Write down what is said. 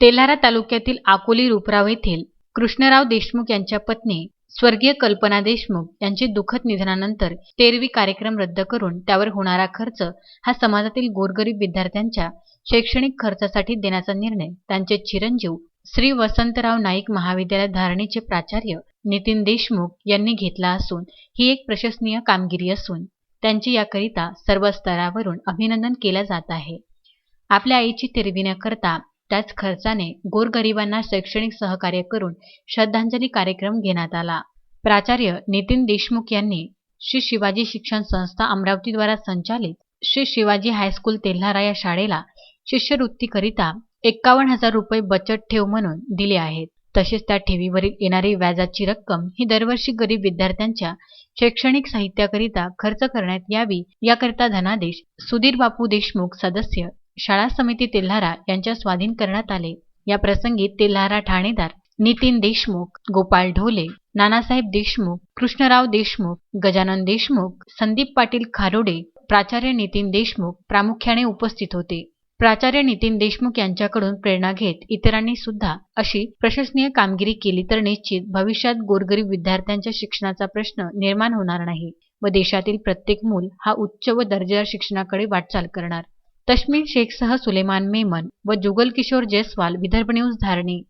तेल्हारा तालुक्यातील अकोली रुपराव येथील कृष्णराव देशमुख यांच्या पत्नी स्वर्गीय कल्पना देशमुख यांचे दुःखद निधनानंतर तेरवी कार्यक्रम रद्द करून त्यावर होणारा खर्च हा समाजातील गोरगरीब विद्यार्थ्यांच्या शैक्षणिक खर्चासाठी देण्याचा निर्णय त्यांचे चिरंजीव श्री वसंतराव नाईक महाविद्यालय धारणीचे प्राचार्य नितीन देशमुख यांनी घेतला असून ही एक प्रशंसनीय कामगिरी असून त्यांची याकरिता सर्व स्तरावरून अभिनंदन केलं जात आहे. आपल्या आईची तेरविण्याकरता त्याच खर्चाने गोरगरिबांना शैक्षणिक सहकार्य करून श्रद्धांजली कार्यक्रम घेण्यात आला. प्राचार्य नितीन देशमुख यांनी श्री शिवाजी शिक्षण संस्था अमरावतीद्वारा संचालित श्री शिवाजी हायस्कूल तेल्हारा या शाळेला शिष्यवृत्तीकरिता एक्कावन्न हजार रुपये बचत ठेव म्हणून दिले आहेत. तसेच त्या ठेवीवरील येणारी व्याजाची रक्कम ही दरवर्षी गरीब विद्यार्थ्यांच्या शैक्षणिक साहित्याकरिता खर्च करण्यात यावी याकरिता धनादेश सुधीर बापू देशमुख सदस्य शाळा समिती तेल्हारा यांच्या स्वाधीन करण्यात आले. या प्रसंगी तेल्हारा ठाणेदार नितीन देशमुख गोपाळ ढोले नानासाहेब देशमुख कृष्णराव देशमुख गजानन देशमुख संदीप पाटील खारोडे प्राचार्य नितीन देशमुख प्रामुख्याने उपस्थित होते. प्राचार्य नितीन देशमुख यांच्याकडून प्रेरणा घेत इतरांनी सुद्धा अशी प्रशंसनीय कामगिरी केली तर निश्चित भविष्यात गोरगरीब विद्यार्थ्यांच्या शिक्षणाचा प्रश्न निर्माण होणार नाही व देशातील प्रत्येक मूल हा उच्च व दर्जेदार शिक्षणाकडे वाटचाल करणार. तश्मीन शेखसह सुलेमान मेमन व जुगल किशोर जयस्वाल विदर्भ न्यूज धारणी.